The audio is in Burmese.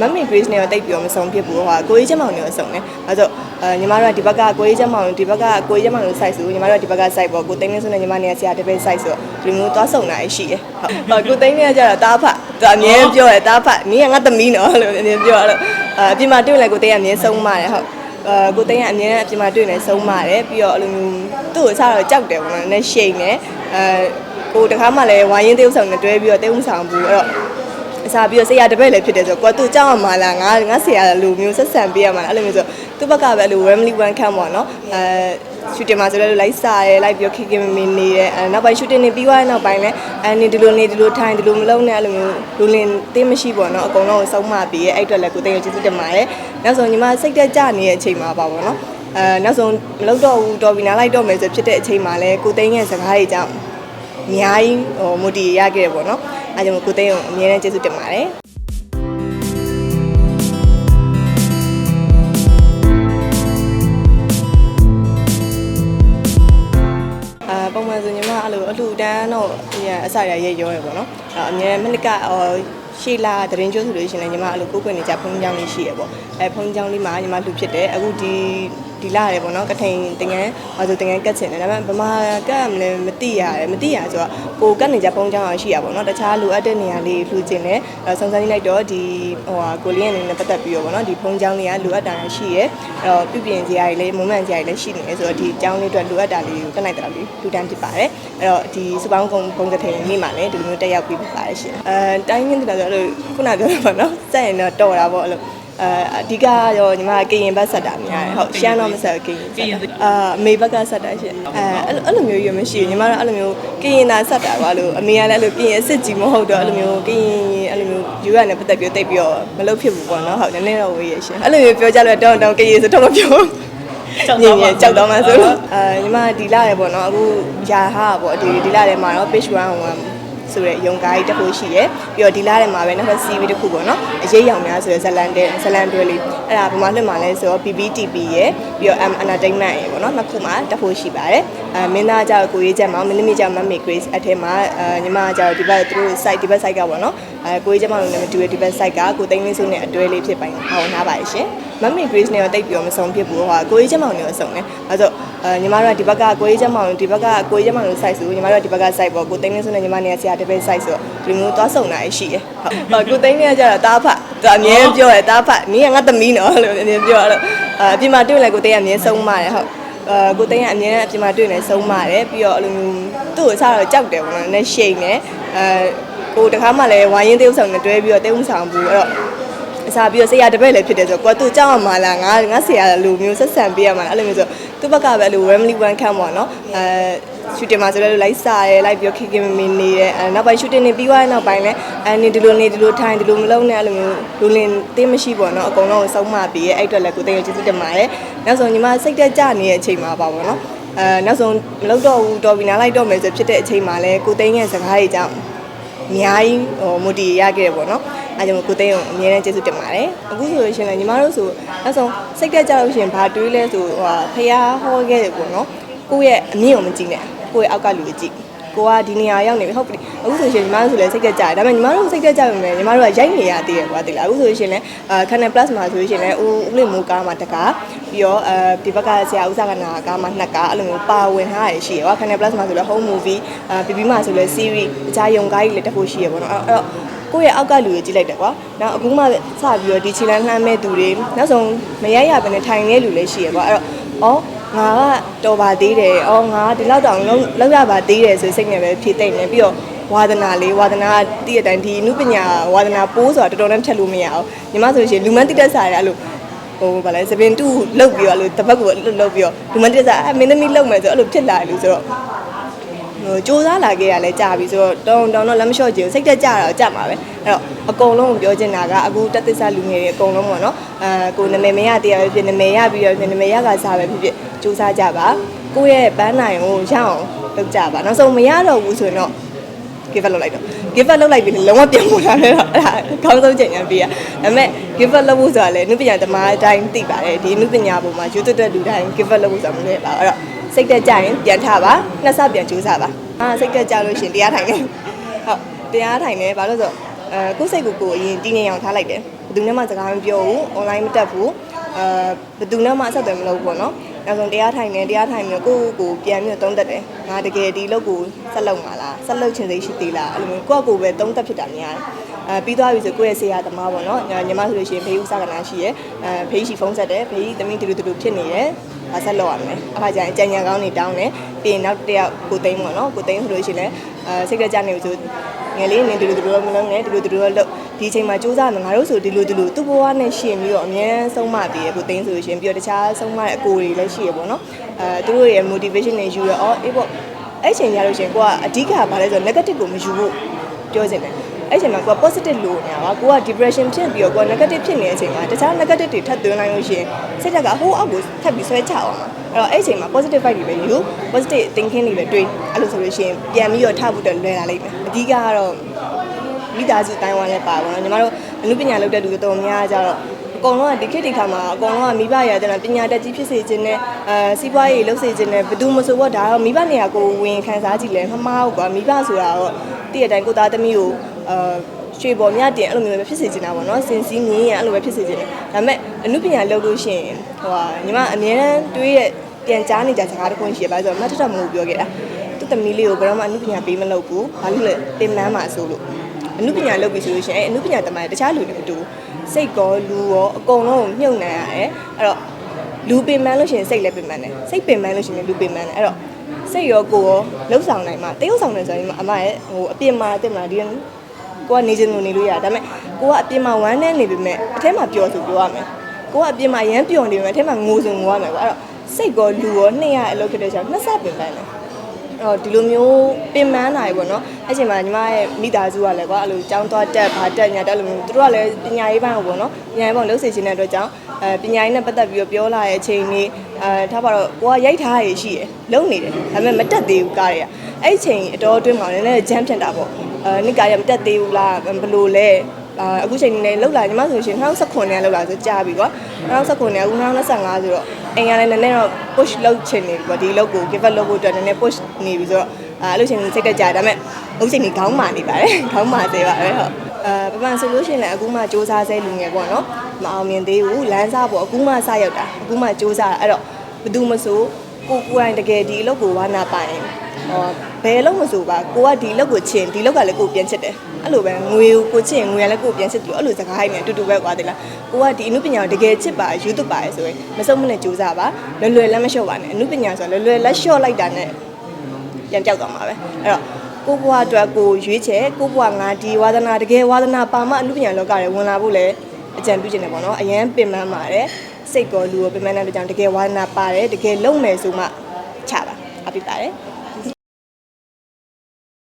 မမီ Grace နဲ့တော့တိတ်ပြီးတော့မဆုံးဖြစ်ဘူးဟိုကိုကြီးချက်မောင်နဲ့တော့ဆုံးတယ်အဲဆိုအဲညီမတို့ကဒီဘက်ကကိုကြီးချက်မောင်ဒီဘက်ကကိုကြီးချက်မောင်လို့ site ဆိုညီမတို့ကဒီဘက်က site ပေါ့ကိုသိန်းလေးဆိုနေညီမနေကဆရာတစ်ပိတ် site ဆိုဒီလိုမျိုးသွားဆုံးတာရှိတယ်ဟုတ်ကိုသိန်းလေးကကျတော့တားဖတ်သူအမြဲပြောတယ်တားဖတ်နင်းကငါသမီးနော်လို့အမြဲပြောတော့အဲအပြင်မှာတွေ့လဲကိုသိန်းကအမြဲဆုံးပါတယ်ဟုတ်အဲကိုသိန်းကအမြဲအပြင်မှာတွေ့နေဆုံးပါတယ်ပြီးတော့အဲ့လိုမျိုးသူ့ကိုစားတော့ကြောက်တယ်ပေါ့နော်နည်းရှိန်နေအဲကိုတခါမှလည်းဝိုင်းရင်တေးဥဆောင်နဲ့တွဲပြီးတော့တေးဥဆောင်ဘူးအဲ့တော့ အစားပြီးတော့ဆရာတစ်ပည့်လည်းဖြစ်တယ်ဆိုတော့ကိုကသူကြောက်ရမှာလားငါငါဆရာလူမျိုးဆက်ဆံပေးရမှာလားအဲ့လိုမျိုးဆိုသူ့ဘက်ကပဲအဲ့လို family one camp ပေါ့နော်အဲရှူတင်မှာဆိုလည်းလိုက်စားရဲလိုက်ပြီးတော့ခိခိမမင်းနေရဲအဲနောက်ပိုင်းရှူတင်နေပြီးသွားတဲ့နောက်ပိုင်းလည်းအဲဒီဒီလိုနေဒီလိုထိုင်ဒီလိုမလုံးနဲ့အဲ့လိုမျိုးလူလင်သေးမရှိပေါ့နော်အကုန်လုံးကိုစုံမပြီးရဲအဲ့အတွက်လည်းကိုသိန်းကိုကျေးဇူးတင်ပါတယ်နောက်ဆုံးညီမစိတ်တက်ကြနေတဲ့အချိန်မှာပါပေါ့နော်အဲနောက်ဆုံးမလုပ်တော့ဘူးတော်ပြီနားလိုက်တော့မယ်ဆိုဖြစ်တဲ့အချိန်မှာလည်းကိုသိန်းရဲ့စကားတွေကြောင့်အများကြီးဟိုမိုတီရခဲ့တယ်ပေါ့နော် အဲကြောင့်ကိုသိန်းကိုအမြဲတမ်းကျေးဇူးတင်ပါတယ်အာပုံမှန်ဆိုညီမအဲ့လိုအလှူဒန်းတော့ဒီအစရရဲ့ရောရပေါ့နော်အဲ့အမြဲမနစ်ကအော်ရှေ့လာတရင်ကျွတ်ဆိုလို့ရှိရင်လည်းညီမအဲ့လိုကိုယ်ကွယ်နေကြဖုန်းကြောင်းလေးရှိရပေါ့အဲဖုန်းကြောင်းလေးမှာညီမလှူဖြစ်တယ်အခုဒီ ဒီလာရတယ်ပေါ့နော်ကထိန်တင်ငန်းဘာဆိုတင်ငန်းကတ်ချင်တယ်ဒါပေမဲ့ဗမာကတ်မလဲမသိရတယ်မသိရဆိုတော့ကိုကတ်နေကြဖုန်းကြောင်းအောင်ရှိရပေါ့နော်တခြားလိုအပ်တဲ့နေရာလေးလှူချင်တယ်အဲစုံစမ်းကြည့်လိုက်တော့ဒီဟိုဟာကိုလင်းအနေနဲ့ပတ်သက်ပြီးတော့ပေါ့နော်ဒီဖုန်းကြောင်းလေးကလိုအပ်တာရှိရအဲ့တော့ပြုပြင်စရာတွေလည်းမုံမှန်စရာတွေလည်းရှိနေတယ်ဆိုတော့ဒီကြောင်းလေးအတွက်လိုအပ်တာလေးကိုတက်နိုင်တယ်လို့လူတန်းဖြစ်ပါတယ်အဲ့တော့ဒီစပောင်းကုံကုံကထိန်နေ့မှာလည်းဒီလိုမျိုးတက်ရောက်ပြီးဖြစ်ပါတယ်ရှင်အဲတိုင်းရင်းတွေကဆိုအဲ့လိုခုနပြောတာပေါ့နော်စက်ရင်တော့တော်တာပေါ့အဲ့လို အဲအဓိကရောညီမကရင်ဘက်ဆက်တာများတယ်ဟုတ်ရှမ်းတော့မဆက်ကရင်ဆက်တာအာအမေဘက်ကဆက်တာရှင်အဲအဲ့လိုအဲ့လိုမျိုးရမရှိဘူးညီမတို့အဲ့လိုမျိုးကရင်သာဆက်တာပါလို့အမေကလည်းအဲ့လိုကရင်အစ်စ်ကြီးမဟုတ်တော့အဲ့လိုမျိုးကရင်အဲ့လိုမျိုးယူရနဲ့ပတ်သက်ပြီးတိတ်ပြီးတော့မလုပ်ဖြစ်ဘူးပေါ့နော်ဟုတ်နည်းနည်းတော့ဝေးရရှင်အဲ့လိုမျိုးပြောကြလို့တောင်းတောင်းကရင်ဆိုတော့မပြောညင်ညင်ကြောက်တော့မှဆိုလို့အာညီမဒီလာရပေါ့နော်အခုယာဟာပေါ့ဒီဒီလာထဲမှာတော့ page 1 1 ဆိုတဲ့ရုံကားကြီးတစ်ခုရှိရယ်ပြီးတော့ဒီလာထဲမှာပဲနောက်ထပ် CV တစ်ခုပေါ့နော်အရေးရောင်များဆိုတဲ့ဇလန်တဲ့ဇလန်တွဲလေးအဲ့ဒါဘာမှလွတ်မှာလဲဆိုတော့ BBTP ရယ်ပြီးတော့ M Entertainment ရယ်ပေါ့နော်နှစ်ခုမှတစ်ခုရှိပါတယ်အဲမင်းသားကြောက်ကိုရေးချက်မှာမင်းသမီးကြောက်မမေ Grace အထက်မှာအဲညီမကြောက်ဒီဘက်သူတို့ site ဒီဘက် site ကပေါ့နော် အဲကိုရေးချက်မှာလည်းမတူတဲ့ဒီဘက် site ကကိုသိန်းလင်းစုနဲ့အတွဲလေးဖြစ်ပိုင်းဟောနားပါရှင်မမေ Grace နဲ့တော့တိတ်ပြီးတော့မဆုံးဖြစ်ဘူးဟိုကိုရေးချက်မောင်နဲ့တော့ဆုံးတယ်အဲဆိုအဲညီမတို့ကဒီဘက်ကကိုရေးချက်မောင်ဒီဘက်ကကိုရေးချက်မောင်လို့ site ဆိုညီမတို့ကဒီဘက်က site ပေါ့ကိုသိန်းလင်းစုနဲ့ညီမနဲ့ဆရာတစ်ပိတ် site ဆိုဒီလိုမျိုးသွားဆုံးတာရှိတယ်ဟုတ်ကိုသိန်းလေးကကျတော့တားဖတ်သူအမြဲပြောတယ်တားဖတ်နင်းကငါသမီးနော်လို့အမြဲပြောတော့အဲအပြင်မှာတွေ့လဲကိုသိန်းကအမြဲဆုံးပါတယ်ဟုတ်အဲကိုသိန်းကအမြဲအပြင်မှာတွေ့နေဆုံးပါတယ်ပြီးတော့အဲ့လိုမျိုးသူ့ကိုစားတော့ကြောက်တယ်ပေါ့နော်နည်းရှိန်နေအဲ ကိုတခါမှလည်းဝိုင်းရင်တေးဥဆောင်နဲ့တွဲပြီးတော့တေးဥဆောင်ဘူးအဲ့တော့အစားပြီးတော့ဆရာတစ်ပည့်လည်းဖြစ်တယ်ဆိုတော့ကိုကသူကြောက်ရမှာလားငါငါဆရာလူမျိုးဆက်ဆံပေးရမှာလားအဲ့လိုမျိုးဆိုသူ့ဘက်ကပဲအဲ့လို family one camp ပေါ့နော်အဲရှူတင်မှာဆိုလည်းလိုက်စားရဲလိုက်ပြီးတော့ခိခိမမင်းနေရဲအဲနောက်ပိုင်းရှူတင်နေပြီးသွားတဲ့နောက်ပိုင်းလည်းအဲဒီဒီလိုနေဒီလိုထိုင်ဒီလိုမလုံးနဲ့အဲ့လိုမျိုးလူလင်သေးမရှိပေါ့နော်အကုန်လုံးကိုစုံမပြီးရဲအဲ့အတွက်လည်းကိုသိန်းကိုကျေးဇူးတင်ပါတယ်နောက်ဆုံးညီမစိတ်တက်ကြနေတဲ့အချိန်မှာပါပေါ့နော်အဲနောက်ဆုံးမလုပ်တော့ဘူးတော်ပြီနားလိုက်တော့မယ်ဆိုဖြစ်တဲ့အချိန်မှာလည်းကိုသိန်းရဲ့စကားတွေကြောင့် အများကြီးဟိုမိုတီရခဲ့တယ်ပေါ့နော်အဲကြောင့်ကိုသိန်းကိုအမြဲတမ်းကျေးဇူးတင်ပါတယ်အခုဆိုလို့ရှိရင်လည်းညီမတို့ဆိုနောက်ဆုံးစိတ်တက်ကြလို့ရှိရင်ဘာတွေးလဲဆိုဟိုဖះဟောခဲ့တယ်ပေါ့နော်ကိုယ့်ရဲ့အမြင့်ကိုမကြည့်နဲ့ကိုယ့်ရဲ့အောက်ကလူကိုကြည့် ကိုကဒီနေရာရောက်နေပြီဟုတ်ပြီအခုဆိုရှင်ညီမတို့ဆိုလည်းစိတ်ကြကြတယ်ဒါပေမဲ့ညီမတို့စိတ်ကြကြပြီမယ်ညီမတို့ကရိုက်နေရသေးတယ်ကွာတိလားအခုဆိုရှင်လည်းအာ Canon Plus မှာဆိုရှင်လည်းဦးဦးလင်မိုးကားမှာတကားပြီးတော့အဲဒီဘက်ကဆရာဦးစကနာကားမှာနှစ်ကားအဲ့လိုမျိုးပါဝင်ထားရရှိရကွာ Canon Plus မှာဆိုလည်း home movie အာ BB မှာဆိုလည်း series တခြားယုံကားကြီးလည်းတစ်ခုရှိရပေါ့နော်အဲ့တော့ကိုယ့်ရဲ့အောက်ကလူကိုကြည့်လိုက်တယ်ကွာနောက်အခုမှစပြီးတော့ဒီခြေလမ်းလှမ်းမဲ့သူတွေနောက်ဆုံးမရရဘဲနဲ့ထိုင်နေလူလည်းရှိရကွာအဲ့တော့ဩ ငါကတော်ပါသေးတယ်။အော်ငါဒီလောက်တောင်လုံးလောက်ရပါသေးတယ်ဆိုစိတ်နဲ့ပဲဖြည့်သိမ့်နေပြီးတော့ဝါသနာလေးဝါသနာကတည့်တဲ့အတိုင်းဒီနုပညာဝါသနာပိုးဆိုတာတော်တော်နဲ့ဖြတ်လို့မရအောင်ညီမဆိုရှင်လူမန်းတိတက်စားရအဲ့လိုဟိုဗာလဲသပင်တူလှုပ်ပြီးတော့အဲ့လိုတပတ်ကိုလှုပ်ပြီးတော့လူမန်းတိတက်စားအမင်းသမီးလှုပ်မယ်ဆိုအဲ့လိုဖြစ်လာတယ်လို့ဆိုတော့ဟိုစူးစမ်းလာခဲ့ရလဲကြာပြီဆိုတော့တောင်းတောင်းတော့လက်မလျှော့ကြည့်ဘူးစိတ်တက်ကြတော့ကြမှာပဲအဲ့တော့အကုန်လုံးကိုပြောချင်တာကအခုတက်သစ္စာလူငယ်တွေအကုန်လုံးပေါ့နော်အဲကိုနာမည်မရတရားပဲဖြစ်နာမည်ရပြီးတော့နာမည်ရကစားပဲဖြစ်ဖြစ် စူးစမ်းကြပါကိုယ့်ရဲ့ပန်းနိုင်ကိုရအောင်လုပ်ကြပါနောက်ဆုံးမရတော့ဘူးဆိုရင်တော့ give up လုပ်လိုက်တော့ give up လုပ်လိုက်ပြီလုံးဝပြန်ပေါ်လာတယ်အဲ့ဒါအကောင်းဆုံးချိန်ညာပေးရဒါပေမဲ့ give up လုပ်ဖို့ဆိုတာလည်းနုပညာသမားအတိုင်းသိပါတယ်ဒီနုပညာပုံမှာယူသွတ်တဲ့လူတိုင်း give up လုပ်ဖို့ဆိုတာမလွယ်ပါဘူးအဲ့တော့စိတ်တက်ကြရင်ပြန်ထပါနှစ်ဆပြန်ကြိုးစားပါအာစိတ်တက်ကြလို့ရှရင်တရားထိုင်နေဟုတ်တရားထိုင်နေဘာလို့ဆိုအဲကိုယ်စိတ်ကိုကိုယ်အရင်တည်ငြိမ်အောင်ထားလိုက်တယ်ယ်သူနဲ့မှစကားမပြောဘူး online မတက်ဘူးအဲဘယ်သူနဲ့မှအဆက်အသွယ်မလုပ်ဘူးပေါ့နော် နောက်ဆုံးတရားထိုင်နေတရားထိုင်ပြီးတော့ကိုယ့်ကိုယ်ကိုပြန်ပြီးတော့သုံးသက်တယ်ငါတကယ်ဒီလုပ်ကိုဆက်လုပ်မှာလားဆက်လုပ်ချင်စိတ်ရှိသေးလားအဲ့လိုမျိုးကိုယ့်ကိုယ်ပဲသုံးသက်ဖြစ်တာများတယ်အဲပြီးသွားပြီဆိုကိုယ့်ရဲ့ဆရာသမားပေါ့နော်ညီမဆိုလို့ရှိရင်ဘေးဥစားကနာရှိရယ်အဲဘေးရှိဖုန်းဆက်တယ်ဘေးသမီးတူတူတူဖြစ်နေတယ် အဆက်လောက်ရမယ်အခါကျရင်အကြံဉာဏ်ကောင်းနေတောင်းတယ်ပြီးရင်နောက်တစ်ယောက်ကိုသိန်းပေါ့နော်ကိုသိန်းဆိုလို့ရှိရင်လည်းအဲစိတ်ကကြနေပြီဆိုငယ်လေးနေဒီလိုဒီလိုမလုံးနဲ့ဒီလိုဒီလိုလို့ဒီအချိန်မှာစူးစမ်းမယ်ငါတို့ဆိုဒီလိုဒီလိုသူ့ဘဝနဲ့ရှင်ပြီးတော့အများန်းဆုံးမပြီးရကိုသိန်းဆိုလို့ရှိရင်ပြီးတော့တခြားဆုံးမတဲ့အကိုတွေလည်းရှိရပေါ့နော်အဲသူတို့ရဲ့ motivation တွေယူရအော်အေးပေါ့အဲ့ချိန်ကြလို့ရှိရင်ကိုကအဓိကဘာလဲဆိုတော့ negative ကိုမယူဖို့ပြောချင်တယ် အဲ့ချိန်မှာကိုက positive လို့နေတာပါကိုက depression ဖြစ်ပြီးတော့ကိုက negative ဖြစ်နေတဲ့အချိန်မှာတခြား negative တွေထပ်သွင်းလိုက်လို့ရှိရင်စိတ်ဓာတ်ကဟိုးအောက်ကိုထပ်ပြီးဆွဲချအောင်အဲ့တော့အဲ့ချိန်မှာ positive vibe တွေပဲယူ positive thinking တွေပဲတွေးအဲ့လိုဆိုလို့ရှိရင်ပြန်ပြီးတော့ထပ်ဖို့တော့လွယ်လာလိမ့်မယ်အဓိကကတော့မိသားစုတိုင်းဝါနဲ့ပါပါတော့ညီမတို့အမှုပညာလုပ်တဲ့လူတွေတော်များကြတော့အကုန်လုံးကဒီခေတ်ဒီခါမှာအကုန်လုံးကမိဘရတဲ့ပညာတတ်ကြီးဖြစ်စေခြင်းနဲ့အဲစီးပွားရေးလုပ်စေခြင်းနဲ့ဘယ်သူမဆိုတော့ဒါတော့မိဘနေရာကိုဝင်ခံစားကြည့်လဲမမှားဘူးကွာမိဘဆိုတာတော့တည့်ရတိုင်းကိုသားသမီးကို အဲရွှေပေါ်မြတင်အဲ့လိုမျိုးပဲဖြစ်စေချင်တာပေါ့နော်စင်စည်းမြင်းရအဲ့လိုပဲဖြစ်စေချင်တယ်ဒါပေမဲ့အမှုပညာလုပ်လို့ရှိရင်ဟိုဟာညီမအများတန်းတွေးရပြန်ကြားနေကြစကားတစ်ခုရှိရပါဆိုတော့မတ်ထထမဟုတ်ပြောခဲ့တာသူ့သမီးလေးကိုဘယ်တော့မှအမှုပညာပေးမလုပ်ဘူးဘာလို့လဲတင်မန်းမှာဆိုလို့အမှုပညာလုပ်ပြီဆိုလို့ရှိရင်အဲ့အမှုပညာတမန်တခြားလူတွေမတူစိတ်ကောလူရောအကုန်လုံးကိုမြုပ်နှံရတယ်အဲ့တော့လူပင်ပန်းလို့ရှိရင်စိတ်လည်းပင်ပန်းတယ်စိတ်ပင်ပန်းလို့ရှိရင်လူပင်ပန်းတယ်အဲ့တော့စိတ်ရောကိုယ်ရောလှုပ်ဆောင်နိုင်မှာတရုပ်ဆောင်တယ်ဆိုရင်အမရဲ့ဟိုအပြင်မှာတင်မလားဒီ ကိုကနေချင်လို့နေလို့ရတယ်ဒါပေမဲ့ကိုကအပြင်မှာဝမ်းနဲ့နေပေမဲ့အထဲမှာပျော်ဆိုပြောရမယ်ကိုကအပြင်မှာရမ်းပျော်နေပေမဲ့အထဲမှာငိုဆိုငိုရမယ်ကွာအဲ့တော့စိတ်ကောလူရောနှစ်ရအလုပ်ဖြစ်တဲ့ကြောင့်နှစ်ဆက်ပင်ပန်းတယ်အော်ဒီလိုမျိုးပင်ပန်းလာပြီပေါ့နော်အဲ့ချိန်မှာညီမရဲ့မိသားစုကလည်းကွာအဲ့လိုចောင်းသွားတက်ဗာတက်ညာတက်လို့မျိုးသူတို့ကလည်းပညာရေးပိုင်းကိုပေါ့နော်ပညာရေးပိုင်းကိုလှုပ်စေခြင်းတဲ့အတွက်ကြောင့်အဲပညာရေးနဲ့ပတ်သက်ပြီးတော့ပြောလာတဲ့အချိန်လေးအဲထားပါတော့ကိုကရိုက်ထားရရှိရယ်လုံနေတယ်ဒါပေမဲ့မတက်သေးဘူးကားတွေကအဲ့ချိန်အတော်အတွင်းမှာလည်းလည်းဂျမ်းဖြစ်တာပေါ့ အဲနိကာရမတက်သေးဘူးလားဘယ်လိုလဲအာအခုချိန်နေလောက်လာညီမဆိုရှင်2019နဲ့လောက်လာဆိုကြာပြီကွာ2019နဲ့အခု2025ဆိုတော့အိမ်ကလည်းနည်းနည်းတော့ push လုပ်ချင်နေပြီပေါ့ဒီလောက်ကို give up လုပ်ဖို့အတွက်နည်းနည်း push နေပြီဆိုတော့အာအဲ့လိုချိန်စိတ်တက်ကြဒါပေမဲ့အခုချိန်ကြီးခေါင်းမာနေပါတယ်ခေါင်းမာသေးပါပဲဟုတ်အဲပပန်ဆိုလို့ရှိရင်လည်းအခုမှစူးစမ်းဆဲလူငယ်ပေါ့နော်မအောင်မြင်သေးဘူးလမ်းစားပေါ့အခုမှစရောက်တာအခုမှစူးစမ်းတာအဲ့တော့ဘယ်သူမဆိုကိုကိုယ်တိုင်တကယ်ဒီအလုပ်ကိုဝါနာပိုင် ဟောဘယ်လို့မဆိုပါကိုကဒီအလုပ်ကိုချင်ဒီအလုပ်ကလည်းကိုပြန်ချစ်တယ်အဲ့လိုပဲငွေကိုကိုချင်ငွေကလည်းကိုပြန်ချစ်တယ်လို့အဲ့လိုစကားဟိုင်းနေအတူတူပဲကွာတယ်လားကိုကဒီအမှုပညာကိုတကယ်ချစ်ပါယူသွပါရဆိုရင်မစုံမနဲ့စူးစမ်းပါလွယ်လွယ်လည်းမလျှော့ပါနဲ့အမှုပညာဆိုလွယ်လွယ်လက်လျှော့လိုက်တာနဲ့ပြန်ပြောက်သွားမှာပဲအဲ့တော့ကိုဘွားအတွက်ကိုရွေးချယ်ကိုဘွားငါဒီဝါသနာတကယ်ဝါသနာပါမအမှုပညာလောကတွေဝင်လာဖို့လည်းအကြံပြုချင်တယ်ပေါ့နော်အရန်ပင်ပန်းပါတယ်စိတ်ကောလူရောပင်ပန်းတဲ့အတွက်ကြောင့်တကယ်ဝါသနာပါတယ်တကယ်လုံမယ်ဆိုမှချပါအပြစ်ပါတယ်